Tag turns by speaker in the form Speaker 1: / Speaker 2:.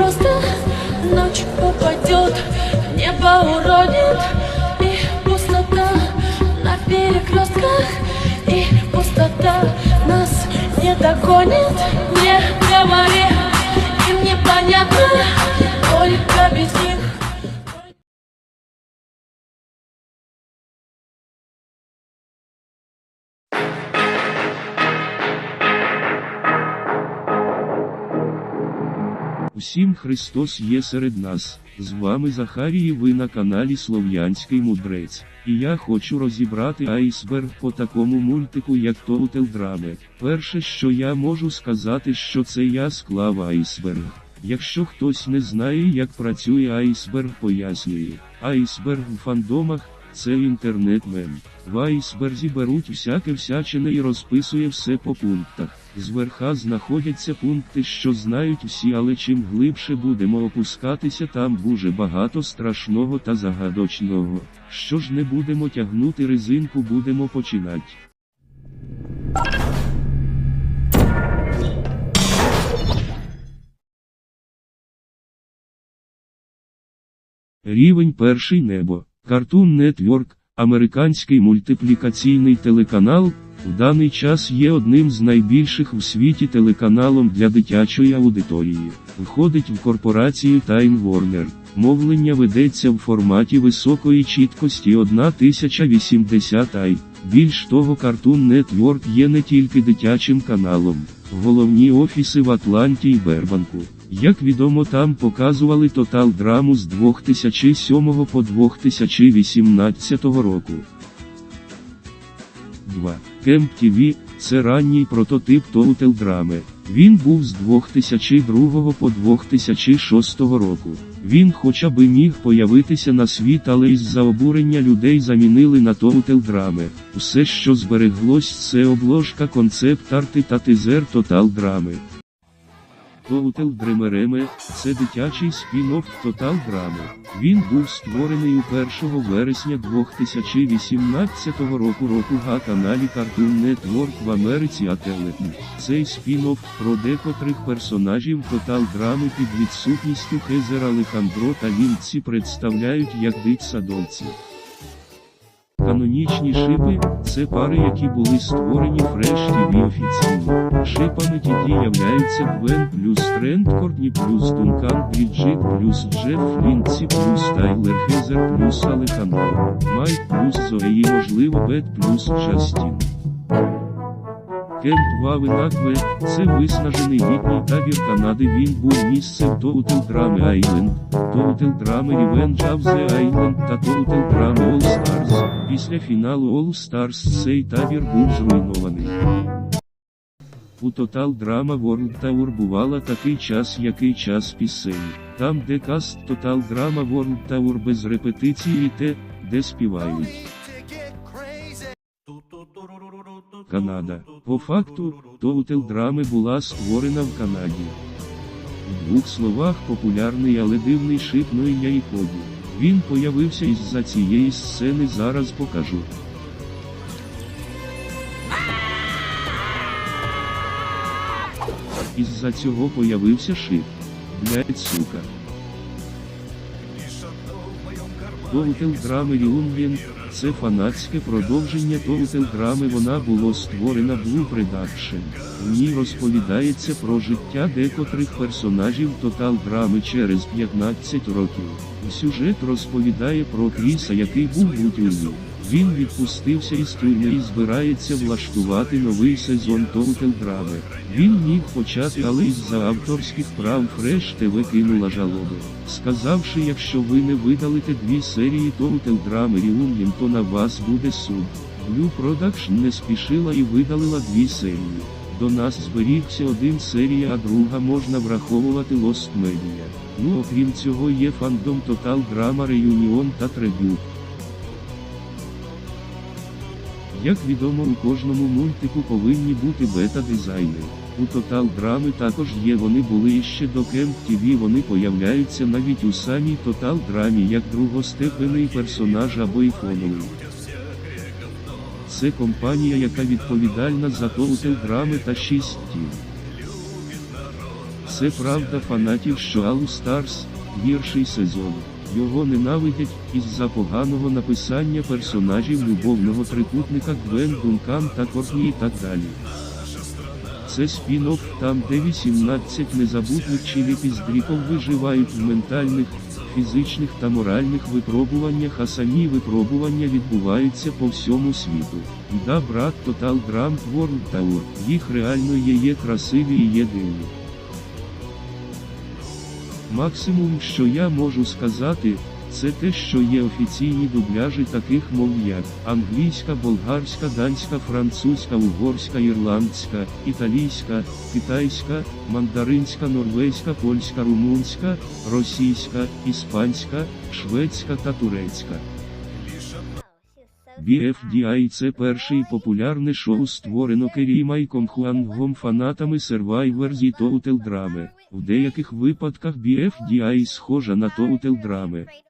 Speaker 1: просто ночь упадет, небо уронит И пустота на перекрестках
Speaker 2: Усім Христос є серед нас. З вами Захарії ви на каналі Слов'янський Мудрець. І я хочу розібрати айсберг по такому мультику, як Drama. Перше, що я можу сказати, що це я склав айсберг. Якщо хтось не знає, як працює айсберг, пояснюю. Айсберг в фандомах це інтернет-мем. В айсберзі беруть всяке всячине і розписує все по пунктах. Зверха знаходяться пункти, що знають всі, але чим глибше будемо опускатися, там дуже багато страшного та загадочного. Що ж не будемо тягнути резинку, будемо починати. Рівень перший небо. Cartoon Network, американський мультиплікаційний телеканал, в даний час є одним з найбільших у світі телеканалом для дитячої аудиторії. Входить в корпорацію Time Warner. Мовлення ведеться в форматі високої чіткості 1080 i. Більш того, Cartoon Network є не тільки дитячим каналом. Головні офіси в Атланті і Бербанку. Як відомо, там показували тотал драму з 2007 по 2018 року. 2. Кемп ТВ – це ранній прототип Drama. Він був з 2002 по 2006 року. Він хоча би міг появитися на світ, але із-за обурення людей замінили на тому телдрами. Усе, що збереглось, це обложка концепт-арти та тизер Total Drama. Total Dreamereme – це дитячий спін-офф Total Drama. Він був створений у 1 вересня 2018 року року на каналі Cartoon Network в Америці а Цей спін-офф про декотрих персонажів Total Drama під відсутністю Хезера Алехандро та Лінці представляють як дитсадовці. Канонічні шипи це пари, які були створені Fresh TV офіційно. Шипами тоді являються Гвен плюс Тренд Кортні плюс Дункан Бріджит плюс Джеф Лінці плюс Тайлер Хезер плюс Алехандро, Майк плюс Зоеї можливо Бет плюс Джастін. Кемп Вавенакве – це виснажений літній табір Канади. Він був місцем Island, Total Drama Revenge of the Island та Drama All Stars. Після фіналу All Stars цей табір був зруйнований. У Total Drama World Tour бувала такий час, який час пісень. Там, де каст Total Drama World Tour без репетиції і те, де співають. Канада. По факту, Total Drama була створена в Канаді. В двох словах популярний, але дивний шип ім'я і ході. Він появився із-за цієї сцени зараз покажу. Із-за цього появився шип. Блять, сука. Total Drama Reunion – це фанатське продовження того телеграми вона було створена Blue Production. В ній розповідається про життя декотрих персонажів Drama через 15 років. Сюжет розповідає про Кріса, який був у тюрмі. Він відпустився із тюрми і збирається влаштувати новий сезон Total Drama. Він міг почати, але із-за авторських прав Fresh TV кинула жалоби, сказавши, якщо ви не видалите дві серії Drama Reunion, то на вас буде суд. Blue Production не спішила і видалила дві серії. До нас зберігся один серія, а друга можна враховувати Lost Media. Ну окрім цього є фандом Total Drama Reunion та Tribute. Як відомо, у кожному мультику повинні бути бета-дизайни. У Total Drama також є вони були іще до Camp TV вони появляються навіть у самій Total Drama як другостепенний персонаж або іконовий. Це компанія, яка відповідальна за Total Drama та 6 Team. Це правда фанатів, що All Stars – гірший сезон. Його ненавидять із-за поганого написання персонажів любовного трикутника Гвен Дункан та Кортні і так далі. Це спін-офф там, де 18 незабутних чилі-піздріков виживають в ментальних, фізичних та моральних випробуваннях, а самі випробування відбуваються по всьому світу. Да, брат Total Drum World Tour, їх реально є є красиві і є дивні. Максимум, що я можу сказати, це те, що є офіційні дубляжі таких мов як англійська, болгарська, данська, французька, угорська, ірландська, італійська, китайська, мандаринська, норвезька, польська, румунська, російська, іспанська, шведська та турецька. BFDI – це перше і популярне шоу створено Керрі Майком Хуангом фанатами Survivor зі Total Drama. В деяких випадках BFDI схожа на Total Drama.